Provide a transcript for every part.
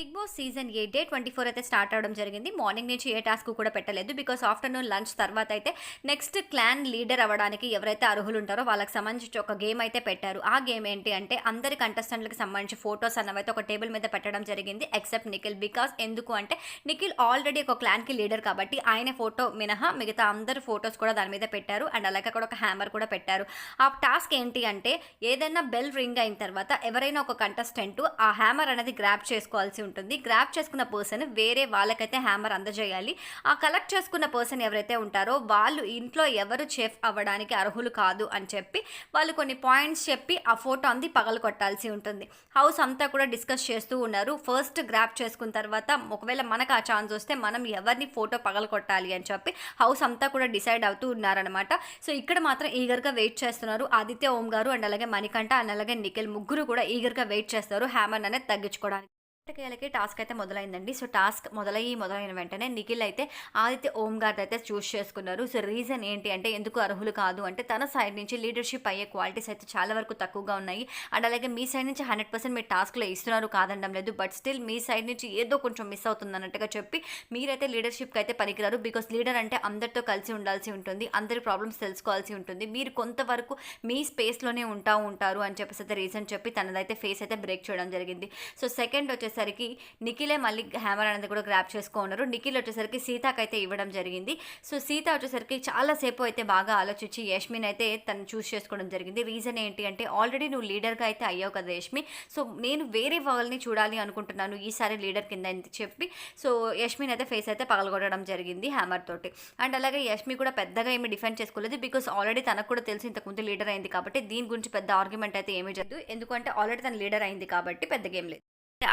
Big boss season eight day twenty four అయితే start అవడం జరిగింది. మార్నింగ్ నుంచి ఏ టాస్క్ కూడా పెట్టలేదు. బికాస్ ఆఫ్టర్నూన్ లంచ్ తర్వాత అయితే నెక్స్ట్ క్లాన్ లీడర్ అవ్వడానికి ఎవరైతే అర్హులు ఉంటారో వాళ్ళకి సంబంధించి ఒక గేమ్ అయితే పెట్టారు. ఆ గేమ్ ఏంటి అంటే అందరి కంటెస్టెంట్లకు సంబంధించి ఫొటోస్ అన్నవైతే ఒక టేబుల్ మీద పెట్టడం జరిగింది. ఎక్సెప్ట్ నిఖిల్. బికాస్ ఎందుకు అంటే నిఖిల్ ఆల్రెడీ ఒక క్లాన్కి లీడర్ కాబట్టి ఆయన ఫోటో మినహా మిగతా అందరి ఫొటోస్ కూడా దాని మీద పెట్టారు. అండ్ అలాగే అక్కడ ఒక హ్యామర్ కూడా పెట్టారు. ఆ టాస్క్ ఏంటి అంటే ఏదైనా బెల్ రింగ్ అయిన తర్వాత ఎవరైనా ఒక కంటెస్టెంట్ ఆ హ్యామర్ అనేది గ్రాప్ చేసుకోవాల్సి ఉంటుంది. గ్రాప్ చేసుకున్న పర్సన్ వేరే వాళ్ళకైతే హ్యామర్ అందజేయాలి. ఆ కలెక్ట్ చేసుకున్న పర్సన్ ఎవరైతే ఉంటారో వాళ్ళు ఇంట్లో ఎవరు చెఫ్ అవ్వడానికి అర్హులు కాదు అని చెప్పి వాళ్ళు కొన్ని పాయింట్స్ చెప్పి ఆ ఫోటో అంది పగలు కొట్టాల్సి ఉంటుంది. హౌస్ అంతా కూడా డిస్కస్ చేస్తూ ఉన్నారు. ఫస్ట్ గ్రాప్ చేసుకున్న తర్వాత ఒకవేళ మనకు ఆ ఛాన్స్ వస్తే మనం ఎవరిని ఫోటో పగలు కొట్టాలి అని చెప్పి హౌస్ అంతా కూడా డిసైడ్ అవుతూ ఉన్నారనమాట సో ఇక్కడ మాత్రం ఈగర్గా వెయిట్ చేస్తున్నారు. ఆదిత్య ఓం గారు అండ్ అలాగే మణికంఠ అండ్ అలాగే నిఖిల్ ముగ్గురు కూడా ఈగర్గా వెయిట్ చేస్తారు హ్యామర్ అనేది తగ్గించుకోవడానికి. ఎట్టకేలకి టాస్క్ అయితే మొదలైందండి. సో టాస్క్ మొదలయ్యి మొదలైన వెంటనే నిఖిల్ అయితే ఆదిత్య ఓం గారిది అయితే చూస్ చేసుకున్నారు. సో రీజన్ ఏంటి అంటే ఎందుకు అర్హులు కాదు అంటే తన సైడ్ నుంచి లీడర్షిప్ అయ్యే క్వాలిటీస్ అయితే చాలా వరకు తక్కువగా ఉన్నాయి. అండ్ అలాగే మీ సైడ్ నుంచి హండ్రెడ్ పర్సెంట్ మీరు టాస్క్లో ఇస్తున్నారు కాదనడం లేదు. బట్ స్టిల్ మీ సైడ్ నుంచి ఏదో కొంచెం మిస్ అవుతుంది అన్నట్టుగా చెప్పి మీరైతే లీడర్షిప్కి అయితే పనికిరారు. బికాస్ లీడర్ అంటే అందరితో కలిసి ఉండాల్సి ఉంటుంది. అందరి ప్రాబ్లమ్స్ తెలుసుకోవాల్సి ఉంటుంది. మీరు కొంతవరకు మీ స్పేస్లోనే ఉంటా ఉంటారు అని చెప్పేసి అయితే రీజన్ చెప్పి తనదైతే ఫేస్ అయితే బ్రేక్ చేయడం జరిగింది. సో సెకండ్ వచ్చేసి వచ్చేసరికి నిఖిలే మళ్ళీ హ్యామర్ అనేది కూడా గ్రాప్ చేసుకో ఉన్నారు. నిఖిల్ వచ్చేసరికి సీతాకి అయితే ఇవ్వడం జరిగింది. సో సీత వచ్చేసరికి చాలాసేపు అయితే బాగా ఆలోచించి యష్మిన్ అయితే తను చూస్ చేసుకోవడం జరిగింది. రీజన్ ఏంటి అంటే ఆల్రెడీ నువ్వు లీడర్గా అయితే అయ్యావు కదా యష్మి. సో నేను వేరే వాళ్ళని చూడాలి అనుకుంటున్నాను. ఈసారి లీడర్ కింద అని చెప్పి. సో యష్మిన్ అయితే ఫేస్ అయితే పగలగొట్టడం జరిగింది హ్యామర్ తోటి. అండ్ అలాగే యష్మి కూడా పెద్దగా ఏమి డిఫెండ్ చేసుకోలేదు బికాస్ ఆల్రెడీ తనకు కూడా తెలిసి ఇంతకుముందు లీడర్ అయింది కాబట్టి దీని గురించి పెద్ద ఆర్గ్యుమెంట్ అయితే ఏమీ జరగదు. ఎందుకంటే ఆల్రెడీ తన లీడర్ అయింది కాబట్టి పెద్ద గేమ్ లేదు.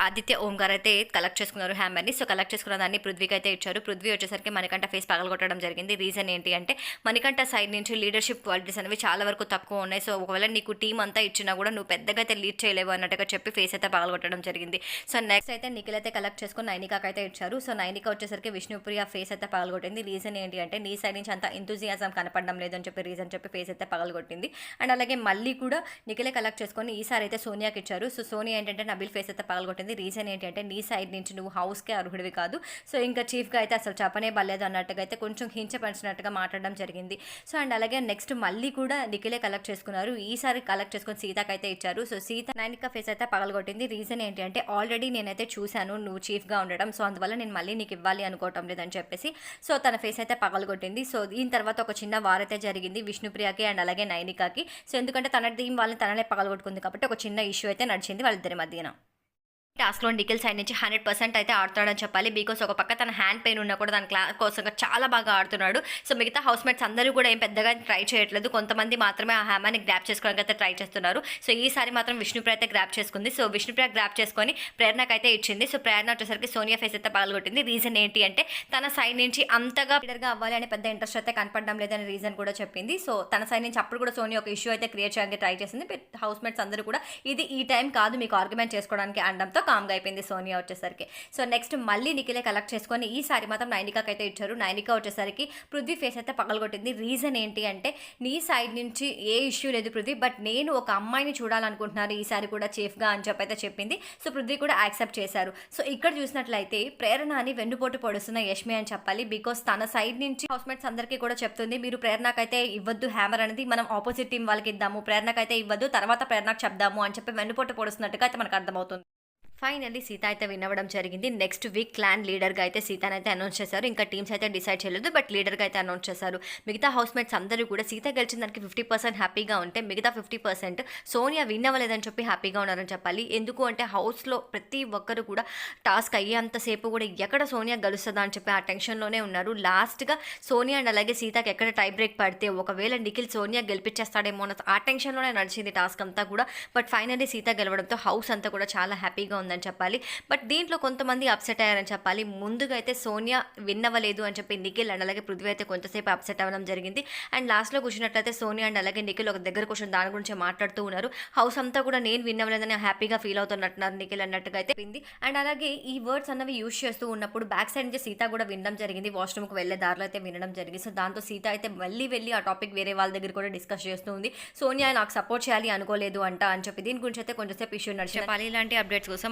ఆదిత్య ఓంకార్ అయితే కలెక్ట్ చేసుకున్నారు హ్యామర్ని సో కలెక్ట్ చేసుకున్న దాన్ని పృథ్వీకి అయితే ఇచ్చారు. పృథ్వీ వచ్చేసరికి మణికంఠ ఫేస్ పగలగొట్టడం జరిగింది. రీజన్ ఏంటి అంటే మణికంఠ సైడ్ నుంచి లీడర్షిప్ క్వాలిటీస్ అనేవి చాలా వరకు తక్కువ ఉన్నాయి. సో ఒకవేళ నీకు టీం అంతా ఇచ్చినా కూడా నువ్వు పెద్దగా అయితే లీడ్ చేయలేవు అన్నట్టుగా చెప్పి ఫేస్ అయితే పగలగొట్టడం జరిగింది. సో నెక్స్ట్ అయితే నిఖిల్ అయితే కలెక్ట్ చేసుకుని నైనికాకి అయితే ఇచ్చారు. సో నైనిక వచ్చేసరికి విష్ణుప్రియ ఫేస్ అయితే పగలగొట్టింది రీజన్ ఏంటి అంటే నీ సైడ్ నుంచి అంత ఇంతూజియాజం కనపడడం లేదని చెప్పి రీజన్ చెప్పి ఫేస్ అయితే పగలగొట్టింది అండ్ అలాగే మళ్ళీ కూడా నిఖిలే కలెక్ట్ చేసుకొని ఈసారి అయితే సోనియాకి ఇచ్చారు. సో సోనియా ఏంటంటే నబిల్ ఫేస్ అయితే ఉంటుంది రీజన్ ఏంటి అంటే నీ సైడ్ నుంచి నువ్వు హౌస్కే అర్హుడివి కాదు. సో ఇంకా చీఫ్గా అయితే అసలు చెప్పనే పర్లేదు అన్నట్టుగా అయితే కొంచెం హించపరిచినట్టుగా మాట్లాడడం జరిగింది. సో అండ్ అలాగే నెక్స్ట్ మళ్ళీ కూడా నిఖిలే కలెక్ట్ చేసుకున్నారు. ఈసారి కలెక్ట్ చేసుకొని సీతకైతే ఇచ్చారు. సో సీత నైనిక ఫేస్ అయితే పగలగొట్టింది. రీజన్ ఏంటి అంటే ఆల్రెడీ నేనైతే చూశాను నువ్వు చీఫ్గా ఉండడం. సో అందువల్ల నేను మళ్ళీ నీకు ఇవ్వాలి అనుకోవటం లేదని చెప్పేసి. సో తన ఫేస్ అయితే పగలగొట్టింది. సో దీని తర్వాత ఒక చిన్న వారైతే జరిగింది విష్ణుప్రియకి అండ్ అలాగే నైనికాకి. సో ఎందుకంటే తన టీం వాళ్ళని తననే పగలగొట్టుకుంది కాబట్టి ఒక చిన్న ఇష్యూ అయితే నడిచింది వాళ్ళిద్దరి మధ్యన. టాస్క్లో నిఖిల్ సైడ్ నుంచి హండ్రెడ్ పర్సెంట్ అయితే ఆడుతాడని చెప్పాలి. బికాస్ ఒక పక్క తన హ్యాండ్ పెయిన్ ఉన్నా కూడా దాని క్లా కోసం చాలా బాగా ఆడుతున్నాడు. సో మిగతా హౌస్ మేట్స్ అందరూ కూడా ఏం పెద్దగా ట్రై చేయట్లేదు. కొంతమంది మాత్రమే ఆ హ్యామాన్ని గ్రాప్ చేసుకోవడానికి అయితే ట్రై చేస్తున్నారు. సో ఈసారి మాత్రం విష్ణుప్రియ అయితే గ్రాప్ చేసుకుంది. సో విష్ణుప్రియ గ్రాప్ చేసుకొని ప్రేరణకు అయితే ఇచ్చింది. సో ప్రేరణ వచ్చేసరికి సోనియా ఫేస్ అయితే పగలగొట్టింది. రీజన్ ఏంటి అంటే తన సైడ్ నుంచి అంతగా లీడర్గా అవ్వాలి అనే పెద్ద ఇంట్రెస్ట్ అయితే కనపడడం లేదనే రీజన్ కూడా చెప్పింది. సో తన సైడ్ నుంచి అప్పుడు కూడా సోనియా ఒక ఇష్యూ అయితే క్రియేట్ చేయడానికి ట్రై చేసింది. హౌస్ మేట్స్ అందరూ కూడా ఇది ఈ టైం కాదు మీకు ఆర్గ్యుమెంట్ చేసుకోవడానికి అనడంతో కామ్గా అయిపోయింది సోనియా వచ్చేసరికి. సో నెక్స్ట్ మళ్ళీ నిఖిలే కలెక్ట్ చేసుకొని ఈసారి మాత్రం నైనికాకి అయితే ఇచ్చారు. నైనికా వచ్చేసరికి పృథ్వీ ఫేస్ అయితే పగలగొట్టింది. రీజన్ ఏంటి అంటే నీ సైడ్ నుంచి ఏ ఇష్యూ లేదు పృథ్వీ బట్ నేను ఒక అమ్మాయిని చూడాలనుకుంటున్నాను. ఈసారి కూడా చీఫ్గా అని చెప్పి అయితే చెప్పింది. సో పృథ్వీ కూడా యాక్సెప్ట్ చేశారు. సో ఇక్కడ చూసినట్లయితే ప్రేరణ అని వెన్నుపోటు పొడుస్తున్న యష్మి అని చెప్పాలి. బికాస్ తన సైడ్ నుంచి హౌస్మేట్స్ అందరికీ కూడా చెప్తుంది మీరు ప్రేరణకైతే ఇవ్వద్దు హ్యామర్ అనేది మనం ఆపోజిట్ టీం వాళ్ళకి ఇద్దాము. ప్రేరణకైతే ఇవ్వద్దు తర్వాత ప్రేరణకు చెప్దాము అని చెప్పి వెన్నుపోటు పొడుస్తున్నట్టుగా అయితే మనకు అర్థమవుతుంది. ఫైనల్లీ సీత అయితే వినవడం జరిగింది. నెక్స్ట్ వీక్ క్లాన్ లీడర్గా అయితే సీతని అయితే అనౌన్స్ చేశారు. ఇంకా టీమ్స్ అయితే డిసైడ్ చేయలేదు బట్ లీడర్గా అయితే అనౌన్స్ చేశారు. మిగతా హౌస్ మేట్స్ అందరూ కూడా సీత గెలిచిన దానికి ఫిఫ్టీ పర్సెంట్ హ్యాపీగా ఉంటే మిగతా ఫిఫ్టీ పర్సెంట్ సోనియా విన్ అవ్వలేదని చెప్పి హ్యాపీగా ఉన్నారని చెప్పాలి. ఎందుకు అంటే హౌస్లో ప్రతి ఒక్కరు కూడా టాస్క్ అయ్యేంతసేపు కూడా ఎక్కడ సోనియా గెలుస్తుందా అని చెప్పి ఆ టెన్షన్లోనే ఉన్నారు. లాస్ట్గా సోనియా అండ్ అలాగే సీతకి ఎక్కడ టై బ్రేక్ పడితే ఒకవేళ నిఖిల్ సోనియా గెలిపించేస్తాడేమో అన్న ఆ టెన్షన్లోనే నడిచింది టాస్క్ అంతా కూడా. బట్ ఫైనల్లీ సీత గెలవడంతో హౌస్ అంతా కూడా చాలా హ్యాపీగా ఉంది. ఉందని చెప్పాలి. బట్ దీంట్లో కొంతమంది అప్సెట్ అయ్యారని చెప్పాలి. ముందుగా అయితే సోనియా విన్నవలేదు అని చెప్పి నిఖిల్ అండ్ అలాగే పృథ్వీ అయితే కొంతసేపు అప్సెట్ అవ్వడం జరిగింది. అండ్ లాస్ట్లో కూర్చున్నట్లయితే సోనియా అండ్ అలాగే నిఖిల్ ఒక దగ్గర కూర్చొని దాని గురించి మాట్లాడుతూ ఉన్నారు. హౌస్ అంతా కూడా నేను విన్ హ్యాపీగా ఫీల్ అవుతున్నట్టున్నారు నిఖిల్ అన్నట్టుగా అయితే పింది అండ్ అలాగే ఈ వర్డ్స్ అన్నవి యూజ్ చేస్తూ ఉన్నప్పుడు బ్యాక్ సైడ్ నుంచి సీత కూడా వినడం జరిగింది. వాష్రూమ్కి వెళ్ళే దారిలో అయితే వినడం జరిగింది. సో దాంతో సీత అయితే మళ్ళీ వెళ్ళి ఆ టాపిక్ వేరే వాళ్ళ దగ్గర కూడా డిస్కస్ చేస్తూ ఉంది. సోనియా నాకు సపోర్ట్ చేయాలి అనుకోలేదు అంట అని చెప్పి దీని గురించి అయితే కొంచెంసేపు ఇష్యూ నడిచి ఇలాంటి అప్డేట్స్ కోసం